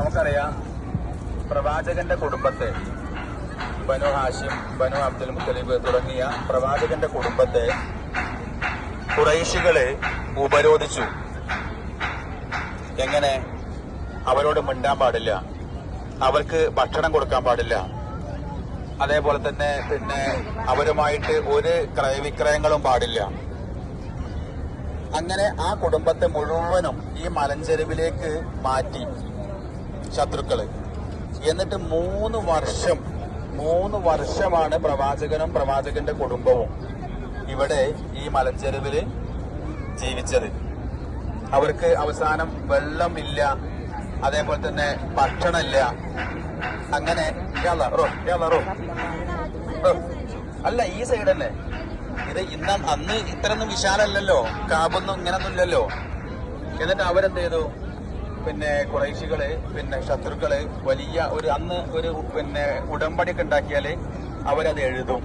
നമുക്കറിയാം പ്രവാചകന്റെ കുടുംബത്തെ ബനു ഹാഷിം ബനു അബ്ദുൽ മുത്തലിബ് തുടങ്ങിയ പ്രവാചകന്റെ കുടുംബത്തെ കുറൈശികൾ ഉപരോധിച്ചു. എങ്ങനെ? അവരോട് മിണ്ടാൻ പാടില്ല. അവർക്ക് ഭക്ഷണം കൊടുക്കാൻ പാടില്ല. അതേപോലെ തന്നെ പിന്നെ അവരുമായിട്ട് ഒരു ക്രയവിക്രയങ്ങളും പാടില്ല. അങ്ങനെ ആ കുടുംബത്തെ മുഴുവനും ഈ മലഞ്ചെരുവിലേക്ക് മാറ്റി. ശത്രുക്കൾ. എന്നിട്ട് മൂന്ന് വർഷം മൂന്ന് വർഷമാണ് പ്രവാചകനും പ്രവാചകന്റെ കുടുംബവും ഇവിടെ ഈ മലഞ്ചെരുവിൽ ജീവിച്ചത്. അവർക്ക് അവസാനം വെള്ളം ഇല്ല അതേപോലെ തന്നെ ഭക്ഷണമില്ല അങ്ങനെ. അല്ല ഈ സൈഡ് തന്നെ ഇത് ഇന്ന അന്ന് ഇത്രയൊന്നും വിശാലല്ലല്ലോ. കാബൊന്നും ഇങ്ങനൊന്നും ഇല്ലല്ലോ എന്നിട്ട് അവരെന്ത് ചെയ്തു? പിന്നെ കുറേശികൾ പിന്നെ ശത്രുക്കൾ വലിയ ഒരു അന്ന് ഒരു പിന്നെ ഉടമ്പടിയൊക്കെ ഉണ്ടാക്കിയാൽ അവരത് എഴുതും.